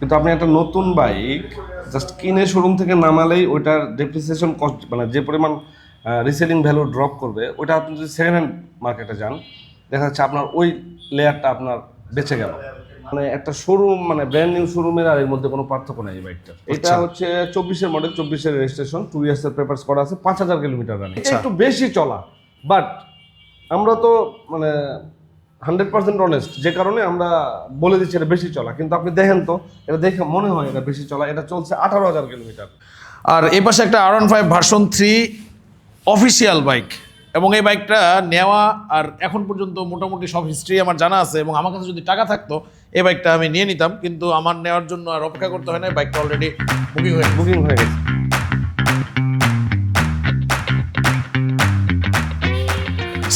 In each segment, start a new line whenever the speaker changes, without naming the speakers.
কিন্তু আপনি একটা নতুন বাইক জাস্ট কিনে শোরুম থেকে নামালেই ওইটার ডেপ্রিসিয়েশন কস্ট মানে যে পরিমাণ রিসেলিং ভ্যালু ড্রপ করবে ওইটা আপনি যদি সেকেন্ড হ্যান্ড মার্কেটে যান দেখা যাচ্ছে আপনার ওই লেয়ারটা আপনার বেঁচে গেল। মানে একটা শোরুম মানে ব্র্যান্ড নিউ শোরুমের আর এর মধ্যে কোনো পার্থক্য নেই এই বাইকটা এটা হচ্ছে চব্বিশের মডেল চব্বিশের রেজিস্ট্রেশন টু ইয়ার্সের পেপার্স করা আছে পাঁচ হাজার কিলোমিটার রানিং একটু বেশি চলা বাট আমরা তো মানে হান্ড্রেড পার্সেন্ট অনেস্ট যে কারণে আমরা বলে দিচ্ছি এটা বেশি চলা। কিন্তু আপনি দেখেন তো এটা দেখে মনে হয় এটা বেশি চলা এটা চলছে আঠারো হাজার কিলোমিটার।
আর এই পাশে একটা R one five version three official bike এবং এই বাইকটা নেওয়া আর এখন পর্যন্ত মোটামুটি সব হিস্ট্রি আমার জানা আছে এবং আমার কাছে যদি টাকা থাকতো এই বাইকটা আমি নিয়ে নিতাম কিন্তু আমার নেওয়ার জন্য আর অপেক্ষা করতে হয় না বাইকটা অলরেডি বুকিং হয়ে
বুকিং হয়ে গেছে।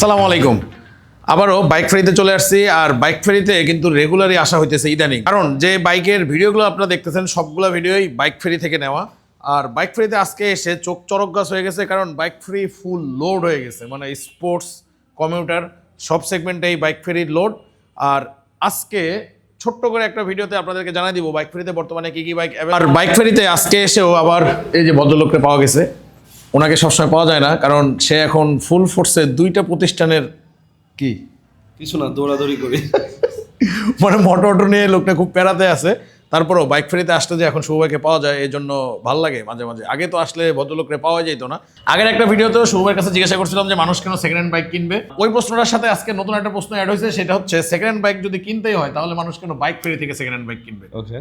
সালাম আলাইকুম। আবারও বাইক ফেরিতে চলে আসছি আর বাইক ফেরিতে কিন্তু রেগুলারই আসা হইতেছে ইদানিং। কারণ যে বাইকের ভিডিওগুলো আপনারা দেখতেছেন, সবগুলো ভিডিওই বাইক ফেরি থেকে নেওয়া। আর বাইক ফেরিতে আজকে এসে চোখ চরক গাছ হয়ে গেছে, কারণ বাইক ফেরি ফুল লোড হয়ে গেছে। মানে স্পোর্টস কমিউটার সব সেগমেন্টেই বাইক ফেরির লোড আর আজকে ছোট্ট করে একটা ভিডিওতে আপনাদেরকে জানাই দিব বাইক ফেরিতে বর্তমানে কী কী বাইক আর বাইক ফেরিতে আজকে এসেও আবার এই যে ভদ্রলোককে পাওয়া গেছে। ওনাকে সবসময় পাওয়া যায় না, কারণ সে এখন ফুল ফোর্সে দুইটা প্রতিষ্ঠানের কি?
কিছু না দৌড়াদৌড়ি করি।
মানে মোটর অটো নিয়ে লোকটা খুব প্যারাতে আছে তারপরেও বাইক ফেরিতে আসতে যে এখন শুভভাইকে পাওয়া যায় এই জন্য ভালো লাগে মাঝে মাঝে। আগে তো আসলে ভদ্রলোকরে পাওয়া যেত না। আগের একটা ভিডিওতেও শুভভাইয়ের কাছে জিজ্ঞাসা করছিলাম যে মানুষ কেন সেকেন্ড হ্যান্ড বাইক কিনবে? ওই প্রশ্নটার সাথে আজকে নতুন একটা প্রশ্ন অ্যাড হয়েছে সেটা হচ্ছে সেকেন্ড হ্যান্ড বাইক যদি কিনতেই হয় তাহলে মানুষ কেন বাইক ফেরি থেকে সেকেন্ড হ্যান্ড বাইক কিনবে?
ওকে।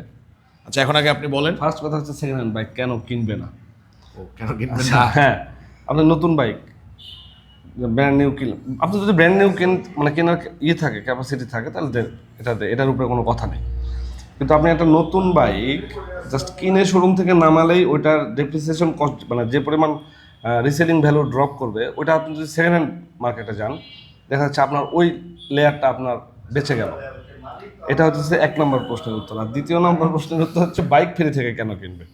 আচ্ছা এখন আগে আপনি বলেন।
ফার্স্ট কথা হচ্ছে সেকেন্ড হ্যান্ড বাইক কেন কিনবে না?
ও কেন কিনবে
আচ্ছা, হ্যাঁ। আপনার নতুন বাইক ব্র্যান্ড নিউ কিন আপনি যদি ব্র্যান্ড নিউ কিন মানে কেনার ইয়ে থাকে ক্যাপাসিটি থাকে, তাহলে দে- এটাতে এটার উপরে কোনো কথা নেই। কিন্তু আপনি একটা নতুন বাইক জাস্ট কিনে শোরুম থেকে নামালেই ওইটার ডেপ্রিসিয়েশন কস্ট মানে যে পরিমাণ রিসেলিং ভ্যালু ড্রপ করবে ওটা আপনি যদি সেকেন্ড হ্যান্ড মার্কেটে যান, দেখা যাচ্ছে আপনার ওই লেয়ারটা আপনার বেঁচে গেল। এটা হচ্ছে এক নম্বর প্রশ্নের উত্তর। আর দ্বিতীয় নম্বর প্রশ্নের উত্তর হচ্ছে বাইক ফেরি থেকে কেন কিনবে?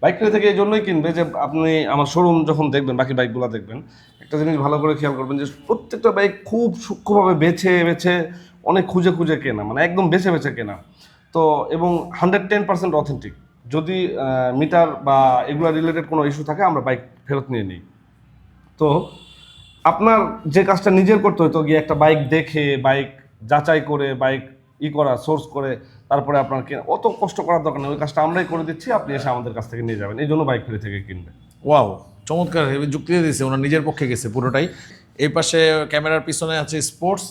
বাইক ফেরি থেকে এই জন্যই কিনবে যে আপনি আমার শোরুম যখন দেখবেন, বাকি বাইকগুলো দেখবেন একটা জিনিস ভালো করে খেয়াল করবেন যে প্রত্যেকটা বাইক খুব সূক্ষ্মভাবে বেছে বেছে অনেক খুঁজে খুঁজে কেনা মানে একদম বেছে বেছে কেনা। তো এবং হান্ড্রেড টেন পার্সেন্ট অথেন্টিক যদি মিটার বা এগুলো রিলেটেড কোনো ইস্যু থাকে, আমরা বাইক ফেরত নিয়ে নিই। তো আপনার যে কাজটা নিজের করতে হতো গিয়ে একটা বাইক দেখে বাইক যাচাই করে বাইক ই করা সোর্স করে, তারপরে আপনার কেনা, অত কষ্ট করার দরকার নেই। ওই কাজটা আমরাই করে দিচ্ছি, আপনি এসে আমাদের কাছ থেকে নিয়ে যাবেন। এই জন্য বাইক ফেরি থেকে কিনবেন।
ওয়াও চমৎকার যুক্তি দিয়ে দিয়েছে ওনার নিজের পক্ষে গেছে পুরোটাই। এই পাশে ক্যামেরার পিছনে আছে স্পোর্টস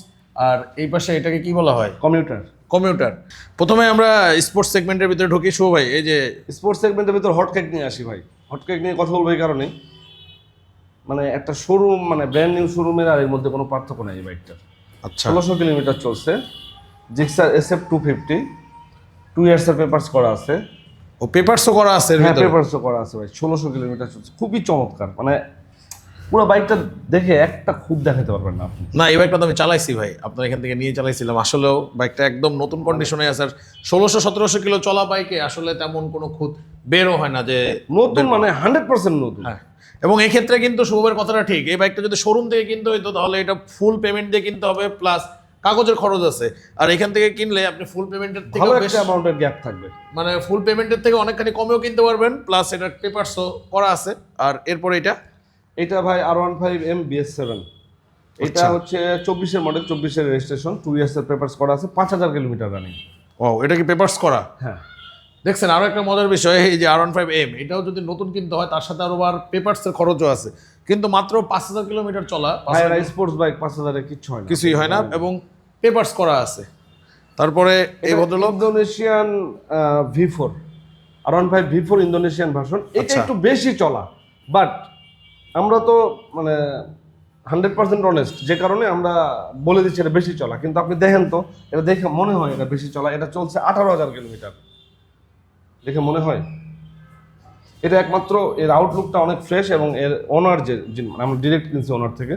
আর এই পাশে এটাকে কি বলা হয়?
কম্পিউটার
কম্পিউটার প্রথমে আমরা স্পোর্টস সেগমেন্টের ভিতরে ঢুকি শুভ ভাই এই যে
স্পোর্টস সেগমেন্টের ভিতর হটকেক নিয়ে আসি ভাই। হটকেক নিয়ে কথা বলব এই কারণে মানে একটা শোরুম মানে ব্র্যান্ড নিউ শোরুমের আর এর মধ্যে কোনো পার্থক্য নেই এই বাইকটার
আচ্ছা।
ষোলোশো কিলোমিটার চলছে। Gixxer S F two fifty two ইয়ার্সের papers করা আছে।
ও পেপারসও করা আছে
হ্যাঁ
ভিতরে?
পেপারসও করা আছে ভাই ষোলোশো কিলোমিটার চলছে খুবই চমৎকার মানে পুরো বাইকটা দেখে একটা খুব দেখাতে পারবেন না আপনি।
না এই বাইকটা তো আমি চালাইছি ভাই আপনার এখান থেকে নিয়ে চালাইছিলাম আসলেও বাইকটা একদম নতুন কন্ডিশনে আছে আর ষোলোশো সতেরোশো কিলো চলা বাইকে আসলে তেমন কোনো খুদ বেরও হয় না যে
নতুন মানে হান্ড্রেড পার্সেন্ট নতুন।
হ্যাঁ এবং এই ক্ষেত্রে কিন্তু শুভের কথাটা ঠিক এই বাইকটা যদি শোরুম থেকে কিনতে হইতো তাহলে এটা ফুল পেমেন্ট দিয়ে কিনতে হবে প্লাস কাগজের খরচ আছে। আর এখান থেকে কিনলে আপনি ফুল পেমেন্টের থেকে বেশ
একটা অ্যামাউন্টের গ্যাপ থাকবে।
মানে ফুল পেমেন্টের থেকে অনেকখানি কমেও কিনতে পারবেন প্লাস এটার পেপারসও করা আছে। আর এরপর এটা?
এটা ভাই R one five M BS seven এটা
আচ্ছা।
হচ্ছে চব্বিশের মডেল চব্বিশের রেজিস্ট্রেশন টু ইয়ার্সের পেপার্স করা আছে পাঁচ হাজার কিলোমিটার রানিং
ও এটা কি পেপারস করা?
হ্যাঁ।
দেখছেন আরও একটা মজার বিষয় এই যে আর ওয়ান ফাইভ এম এটাও যদি নতুন কিনতে হয় তার সাথে আরও আবার পেপারসের খরচও আছে। কিন্তু মাত্র পাঁচ হাজার কিলোমিটার চলা
স্পোর্টস বাইক পাঁচ হাজারে কিচ্ছু হয়
কিছুই হয় না। এবং পেপারস করা আছে। তারপরে এই ভদ্রলোক?
Indonesian V four R one five V four Indonesian version. এটা
আচ্ছা।
একটু বেশি চলা বাট আমরা তো মানে হান্ড্রেড পার্সেন্ট অনেস্ট যে কারণে আমরা বলে দিচ্ছি এটা বেশি চলা। কিন্তু আপনি দেখেন তো এটা দেখে মনে হয় এটা বেশি চলা। এটা চলছে আঠারো হাজার কিলোমিটার। দেখে মনে হয়। এটা একমাত্র এর আউটলুকটা অনেক ফ্রেশ এবং এর ওনার যে মানে আমরা ডিরেক্ট কিনছি ওনার থেকে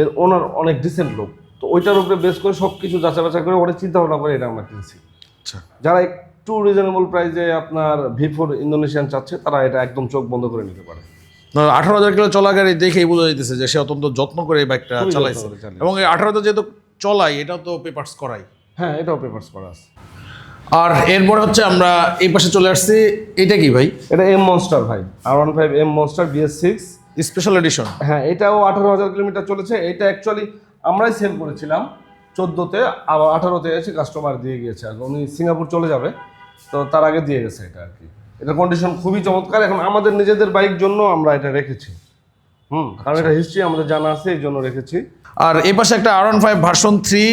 এর ওনার অনেক ডিসেন্ট লোক। তো ওইটার উপরে বেস করে সব কিছু যাচাই বাছাই করে ওটা চিন্তা ভাবনা করে এটা আমরা কিনছি।
আচ্ছা।
যারা একটু রিজনেবল প্রাইসে আপনার ভি ফোর ইন্দোনেশিয়ান চাচ্ছে তারা এটা একদম চোখ বন্ধ করে নিতে পারে।
আঠারো হাজার কিলো চলা গাড়ি দেখেই বোঝা যাইতেছে যে সে অত্যন্ত যত্ন করে এই বাইকটা চালাইছে। এবং এই আঠারো হাজার যেহেতু চলাই এটাও তো পেপার্স করাই।
হ্যাঁ এটাও পেপার্স করা আছে।
আর এরপরে হচ্ছে আমরা এই পাশে চলে আসছি এটা কি ভাই?
এটা এম মনস্টার ভাই R one five M monster BS six
special edition
হ্যাঁ এটাও আঠারো হাজার কিলোমিটার চলেছে এটা অ্যাকচুয়ালি আমরাই সেল করেছিলাম। চোদ্দোতে, আবার আঠারোতে এসে কাস্টমার দিয়ে গিয়েছে। আর উনি সিঙ্গাপুর চলে যাবে। তো তার আগে দিয়ে গেছে এটা আর কি। এটার কন্ডিশন খুবই চমৎকার। এখন আমাদের নিজেদের বাইক জন্য আমরা এটা রেখেছি। হুম, কারণ এটা হিস্ট্রি আমাদের জানা আছে, এই জন্য রেখেছি।
আর এই পাশে একটা R one five version three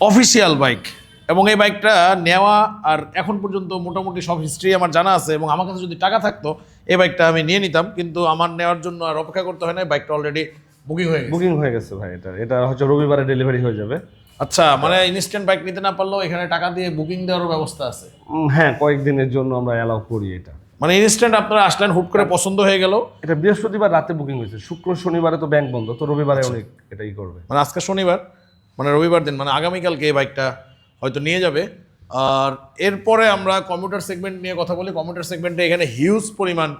official bike এবং এই বাইকটা নেওয়া আর এখন পর্যন্ত মোটামুটি সব হিস্ট্রি আমার জানা আছে। এবং আমার কাছে যদি টাকা থাকতো, এই বাইকটা আমি নিয়ে নিতাম। কিন্তু আমার নেওয়ার জন্য আর অপেক্ষা করতে হয় না। বাইকটা অলরেডি বুকিং হয়ে গেছে।
বুকিং হয়ে গেছে ভাই এটা। এটা হচ্ছে রবিবারে ডেলিভারি হয়ে যাবে।
আচ্ছা মানে ইনস্ট্যান্ট বাইক নিতে না পারলেও এখানে টাকা দিয়ে বুকিং দেওয়ারও ব্যবস্থা আছে?
হ্যাঁ কয়েকদিনের জন্য আমরা অ্যালাউ করি এটা।
মানে ইনস্ট্যান্ট আপনারা আসলেন হুট করে পছন্দ হয়ে গেল?
এটা বৃহস্পতিবার রাতে বুকিং হয়েছে। শুক্র শনিবারে তো ব্যাংক বন্ধ তো রবিবারে অনেক এটাই করবে।
মানে আজকে শনিবার মানে রবিবার দিন মানে আগামীকালকে এই বাইকটা হয়তো নিয়ে যাবে। আর এরপরে আমরা কম্পিউটার সেগমেন্ট নিয়ে কথা বলি। কম্পিউটার সেগমেন্টে এখানে হিউজ পরিমাণ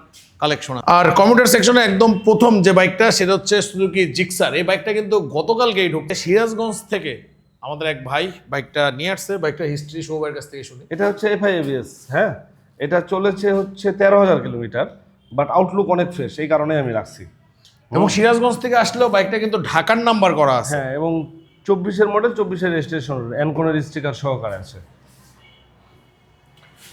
কালেকশন আর কম্পিউটার সেকশনে একদম প্রথম যে বাইকটা সেটা হচ্ছে সুজুকি জিক্সার এই বাইকটা কিন্তু গতকালকেই ঢুকছে সিরাজগঞ্জ থেকে আমাদের এক ভাই বাইকটা নিয়ে আসছে। বাইকটা হিস্ট্রি সৌভাইয়ের কাছ থেকে শুনি।
এটা হচ্ছে এফআই এবিএস হ্যাঁ? এটা চলেছে হচ্ছে তেরো হাজার কিলোমিটার বাট আউটলুক অনেক ফ্রেশ এই কারণে আমি রাখছি।
এবং সিরাজগঞ্জ থেকে আসলেও বাইকটা কিন্তু ঢাকার নাম্বার করা আছে।
হ্যাঁ এবং চব্বিশের মডেল চব্বিশের রেজিস্ট্রেশন এনকনের স্টিকার সহকারে আছে।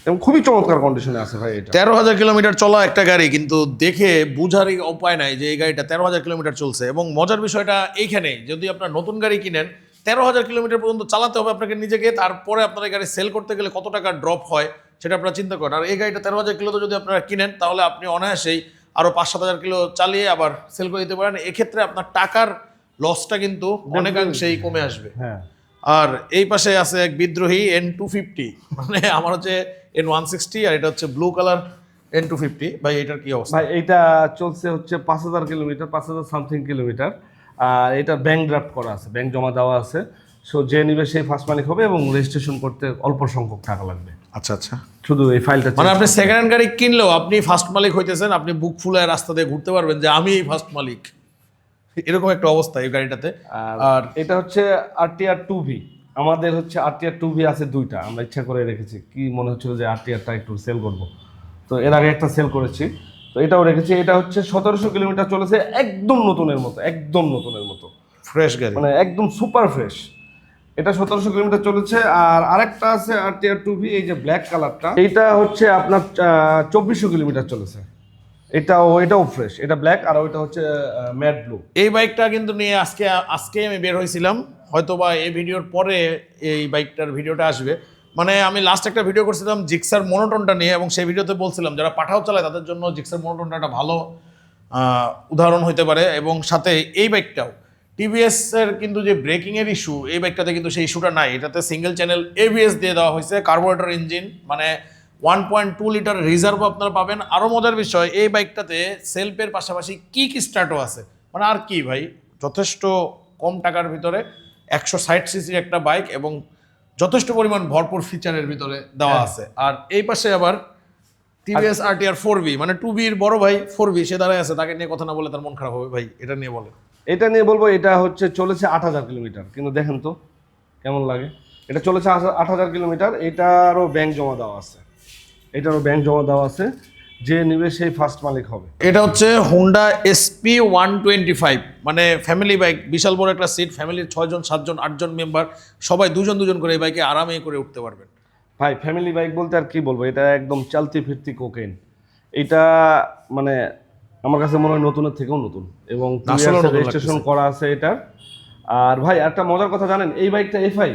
এবং খুবই চমৎকার কন্ডিশনে আছে ভাই এটা।
তেরো হাজার কিলোমিটার চলা একটা গাড়ি কিন্তু দেখে বুঝারই উপায় নাই যে এই গাড়িটা তেরো হাজার কিলোমিটার চলছে। এবং মজার বিষয়টা এইখানে যদি আপনার নতুন গাড়ি কিনেন তেরো হাজার কিলোমিটার পর্যন্ত চালাতে হবে আপনাকে নিজেকে তারপরে আপনার এই গাড়ি সেল করতে গেলে কত টাকা ড্রপ হয় সেটা আপনারা চিন্তা করেন। আর এই গাড়িটা তেরো হাজার কিলোতে যদি আপনারা কিনেন তাহলে আপনি অনায়াসেই আরও পাঁচ সাত হাজার কিলো চালিয়ে আবার সেল করে দিতে পারেন। এক্ষেত্রে আপনার টাকার লসটা কিন্তু অনেকাংশেই কমে আসবে।
হ্যাঁ।
আর এই পাশে আছে এক বিদ্রোহী এন টু ফিফটি মানে আমার হচ্ছে এন ওয়ান সিক্সটি আর এটা হচ্ছে blue colour N two fifty ভাই এটার কি অবস্থা?
ভাই এইটা চলছে হচ্ছে পাঁচ হাজার কিলোমিটার পাঁচ হাজার সামথিং কিলোমিটার। আর এটা ব্যাংক ড্রাফট করা আছে ব্যাংক জমা দেওয়া আছে। সো যে নিবে সেই ফার্স্ট মালিক হবে এবং রেজিস্ট্রেশন করতে অল্প সংখ্যক টাকা লাগবে।
আচ্ছা আচ্ছা।
শুধু এই ফাইলটা
মানে আপনি সেকেন্ড হ্যান্ড গাড়ি কিনলেও আপনি ফার্স্ট মালিক হইতেছেন আপনি বুক ফুলায় রাস্তা দিয়ে ঘুরতে পারবেন যে আমি এই ফার্স্ট মালিক। এরকম একটা অবস্থা এই গাড়িটাতে।
আর
আর
এটা হচ্ছে আর টি আর টু ভি আমাদের হচ্ছে আরটিআর টু আছে দুইটা আমরা ইচ্ছা করে রেখেছি। কি মনে হচ্ছিল যে আরটিআরটা একটু সেল করব? তো এর আগে একটা সেল করেছি তো এটাও রেখেছি। এটা হচ্ছে সতেরোশো কিলোমিটার চলেছে একদম নতুনের মতো একদম নতুনের মতো।
ফ্রেশ গাড়ি।
মানে একদম সুপার ফ্রেশ এটা সতেরোশো কিলোমিটার চলেছে আর আরেকটা আছে আরটিআর টু ভি এই যে ব্ল্যাক কালারটা এইটা হচ্ছে আপনার চব্বিশশো কিলোমিটার চলেছে। এটাও এটাও ফ্রেশ এটা ব্ল্যাক আর ওইটা হচ্ছে ম্যাট ব্লু
এই বাইকটা কিন্তু নিয়ে আজকে আজকে আমি বের হয়েছিলাম। হয়তোবা এই ভিডিওর পরে এই বাইকটার ভিডিওটা আসবে। মানে আমি লাস্ট একটা ভিডিও করছিলাম জিক্সার মনোটনটা নিয়ে এবং সেই ভিডিওতে বলছিলাম, যারা পাঠাও চালায় তাদের জন্য জিক্সার মনোটনটা একটা ভালো উদাহরণ হতে পারে এবং সাথে এই বাইকটাও। টিভিএসের কিন্তু যে ব্রেকিংয়ের ইস্যু এই বাইকটাতে কিন্তু সেই ইস্যুটা নাই। এটাতে সিঙ্গেল চ্যানেল এবিএস দিয়ে দেওয়া হয়েছে কার্বোরেটর ইঞ্জিন মানে one point two litre reserve আপনারা পাবেন। আরও মজার বিষয়, এই বাইকটাতে সেলফের পাশাপাশি কিক স্টার্টও আছে। মানে আর কি ভাই, যথেষ্ট কম টাকার ভিতরে। একশো ষাট সিসির একটা বাইক এবং যথেষ্ট পরিমাণ ভরপুর ফিচারের ভিতরে দেওয়া আছে। আর এই পাশে আবার টিভিএস আরটিআর ফোর বি মানে টু বির বড় ভাই ফোর বি সে দাঁড়ায় আছে তাকে নিয়ে কথা না বলে তার মন খারাপ হবে ভাই এটা নিয়ে বলে
এটা নিয়ে বলব এটা হচ্ছে চলেছে আট হাজার কিলোমিটার কিন্তু দেখেন তো কেমন লাগে। এটা চলেছে আট হাজার কিলোমিটার এটারও ব্যাংক জমা দেওয়া আছে। এটারও ব্যাংক জমা দেওয়া আছে। যে নিবে সেই ফার্স্ট মালিক হবে।
এটা হচ্ছে Honda SP one twenty five মানে ফ্যামিলি বাইক বিশাল বড় একটা সিট ফ্যামিলির ছয়জন সাতজন আটজন মেম্বার সবাই দুজন দুজন করে এই বাইকে আরামে করে উঠতে পারবেন।
ভাই ফ্যামিলি বাইক বলতে আর কি বলব? এটা একদম চালতি ফিরতি কোকেন এটা মানে আমার কাছে মনে হয় নতুনের থেকেও নতুন এবং রেজিস্ট্রেশন করা আছে এটা আর ভাই একটা মজার কথা জানেন এই বাইকটা এফআই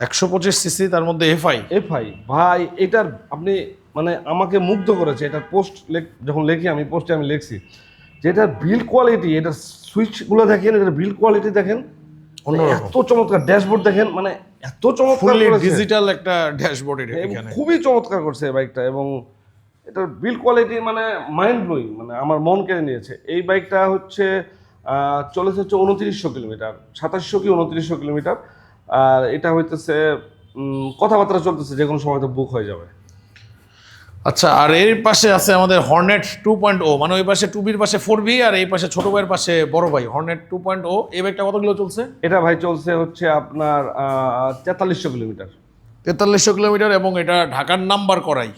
একশো পঁচিশ সিসি তার মধ্যে এফআই
এফআই ভাই এটার আপনি মানে আমাকে মুগ্ধ করেছে। এটার পোস্ট যখন লেখি আমি পোস্টে আমি লিখছি। যে এটার বিল কোয়ালিটি এটার সুইচগুলো দেখেন এটার বিল কোয়ালিটি দেখেন। মানে এত চমৎকার ড্যাশবোর্ড দেখেন মানে এত চমৎকার
ডিজিটাল একটা ড্যাশবোর্ড এখানে।
খুবই চমৎকার করছে এই বাইকটা এবং এটার বিল কোয়ালিটি মানে মাইন্ড ব্লোয়িং মানে আমার মন কেড়ে নিয়েছে। এই বাইকটা হচ্ছে চলেছে হচ্ছে উনত্রিশশো কিলোমিটার সাতাশশো কি উনত্রিশশো কিলোমিটার। আর এটা হইতেছে কথাবার্তা চলতেছে যে কোনো সময় তো বুক হয়ে যাবে।
আচ্ছা আর এর পাশে আছে আমাদের হর্নেট টু পয়েন্ট ও মানে ওই পাশে টু বির পাশে ফোর বি আর এই পাশে ছোট ভাইয়ের পাশে বড় ভাই। হর্নেট টু পয়েন্ট ও এই বাইকটা কতগুলো চলছে?
এটা ভাই চলছে হচ্ছে আপনার তেতাল্লিশশো কিলোমিটার।
তেতাল্লিশশো কিলোমিটার এবং এটা ঢাকার নাম্বার করাই।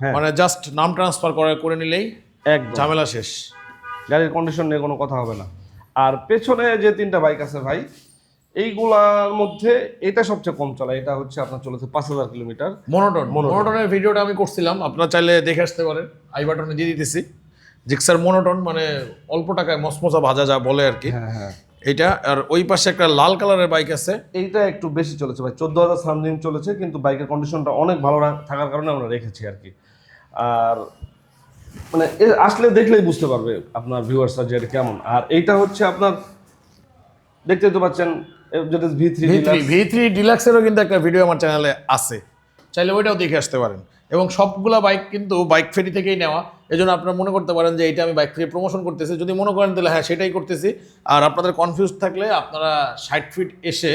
হ্যাঁ।
মানে জাস্ট নাম ট্রান্সফার করে করে নিলেই
এক
ঝামেলা শেষ।
গাড়ির কন্ডিশন নিয়ে কোনো কথা হবে না। আর পেছনে যে তিনটা বাইক আছে ভাই এইগুলার মধ্যে এটা সবচেয়ে কম চলা এটা হচ্ছে আপনার চলেছে পাঁচ হাজার কিলোমিটার।
মনোটন মনোটনের ভিডিওটা আমি করছিলাম আপনারা চাইলে দেখে আসতে পারেন। আই বাটনে দিয়ে দিতেছি। জিক্সার মনোটন মানে অল্প টাকায় মসমসা ভাজা যা বলে আর কি।
হ্যাঁ হ্যাঁ।
এইটা আর ওই পাশে একটা লাল কালারের বাইক আছে।
এইটা একটু বেশি চলেছে ভাই চোদ্দ হাজার সামথিং চলেছে কিন্তু বাইকের কন্ডিশনটা অনেক ভালো থাকার কারণে আমরা রেখেছি আর কি। আর মানে আসলে দেখলেই বুঝতে পারবে আপনার ভিউয়ার্সরা যে এটা কেমন। আর এইটা হচ্ছে আপনার দেখতে তো পাচ্ছেন যেটা V three
V three V three ডিলাক্সেরও কিন্তু একটা ভিডিও আমার চ্যানেলে আছে। চাইলে ওইটাও দেখে আসতে পারেন। এবং সবগুলা বাইক কিন্তু বাইক ফেরি থেকেই নেওয়া। এই জন্য আপনারা মনে করতে পারেন যে এটা আমি বাইক ফেরি প্রমোশন করতেছি। যদি মনে করেন তাহলে হ্যাঁ সেটাই করতেছি। আর আপনাদের কনফিউজ থাকলে আপনারা ষাট ফিট এসে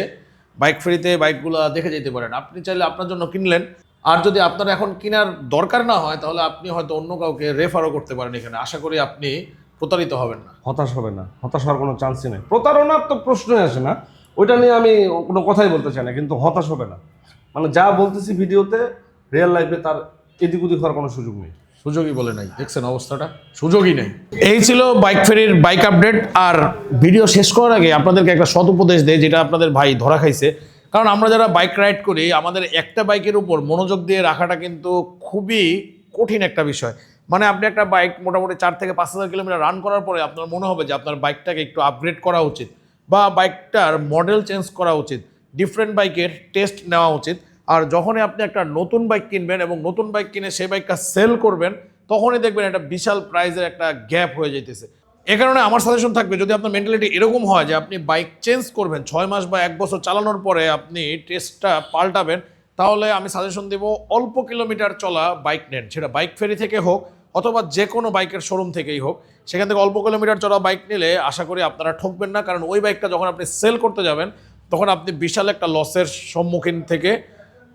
বাইক ফেরিতে বাইকগুলো দেখে যেতে পারেন। আপনি চাইলে আপনার জন্য কিনলেন। আর যদি আপনার এখন কেনার দরকার না হয় তাহলে আপনি হয়তো অন্য কাউকে রেফারও করতে পারেন এখানে। আশা করি আপনি প্রতারিত হবেন না।
হতাশ হবে না। হতাশ হওয়ার কোনো চান্সই নেই। প্রতারণার তো প্রশ্নই আসে না। ওইটা নিয়ে আমি কোনো কথাই বলতে চাই না কিন্তু হতাশ হবে না। মানে যা বলতেছি ভিডিওতে রিয়েল লাইফে তার এদিক ওদিক হওয়ার কোনো সুযোগ নেই।
সুযোগই বলে নাই। দেখছেন অবস্থাটা? সুযোগই নেই। এই ছিল বাইক ফেরির বাইক আপডেট। আর ভিডিও শেষ করার আগে আপনাদেরকে একটা সৎ উপদেশ দেয় যেটা আপনাদের ভাই ধরা খাইছে। কারণ আমরা যারা বাইক রাইড করি আমাদের একটা বাইকের উপর মনোযোগ দিয়ে রাখাটা কিন্তু খুবই কঠিন একটা বিষয়। মানে আপনি একটা বাইক মোটামুটি চার থেকে পাঁচ হাজার কিলোমিটার রান করার পরে আপনার মনে হবে যে আপনার বাইকটাকে একটু আপগ্রেড করা উচিত। বা বাইকটার মডেল চেঞ্জ করা উচিত ডিফারেন্ট বাইকের টেস্ট নেওয়া উচিত। আর যখনই আপনি একটা নতুন বাইক কিনবেন এবং নতুন বাইক কিনে সেই বাইকটা সেল করবেন, তখনই দেখবেন একটা বিশাল প্রাইজের একটা গ্যাপ হয়ে যেতেছে এ কারণে আমার সাজেশন থাকবে, যদি আপনার মেন্টালিটি এরকম হয় যে আপনি বাইক চেঞ্জ করবেন, ছয় মাস বা এক বছর চালানোর পরে আপনি টেস্টটা পাল্টাবেন, তাহলে আমি সাজেশন দেব অল্প কিলোমিটার চলা বাইক নেন, সেটা বাইক ফেরি থেকে হোক অথবা যে কোনো বাইকের শোরুম থেকেই হোক। সেখান থেকে অল্প কিলোমিটার চড়া বাইক নিলে আশা করি আপনারা ঠকবেন না। কারণ ওই বাইকটা যখন আপনি সেল করতে যাবেন, তখন আপনি বিশাল একটা লসের সম্মুখীন থেকে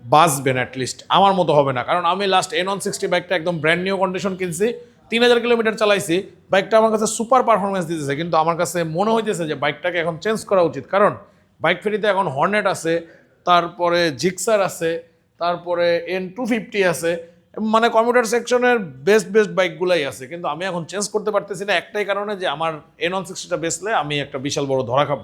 বাঁচবেন অ্যাটলিস্ট আমার মতো হবে না। কারণ আমি লাস্ট এন ওয়ান সিক্সটি বাইকটা একদম ব্র্যান্ড নিউ কন্ডিশন কিনছি, তিন হাজার কিলোমিটার চালাইছি বাইকটা আমার কাছে সুপার পারফরমেন্স দিতেছে। কিন্তু আমার কাছে মনে হইতেছে যে বাইকটাকে এখন চেঞ্জ করা উচিত। কারণ বাইক ফেরিতে এখন হর্নেট আছে, তারপরে জিক্সার আছে, তারপরে এন টু ফিফটি আছে মানে কম্পিউটার সেকশনের বেস্ট বেস্ট বাইকগুলাই আছে, কিন্তু আমি এখন চেঞ্জ করতে পারতেছি না একটাই কারণে যে আমার এন ওয়ান সিক্সটিটা বেচলে আমি একটা বিশাল বড় ধরা খাব।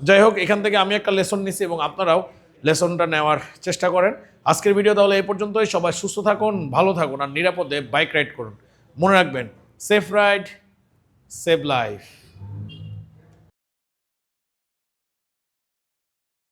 যাই হোক, এখান থেকে আমি একটা লেসন নিছি এবং আপনারাও লেসনটা নেওয়ার চেষ্টা করেন। আজকের ভিডিও তাহলে এই পর্যন্তই। সবাই সুস্থ থাকুন, ভালো থাকুন, আর নিরাপদে বাইক রাইড করুন। মনে রাখবেন সেফ রাইড সেভ লাইফ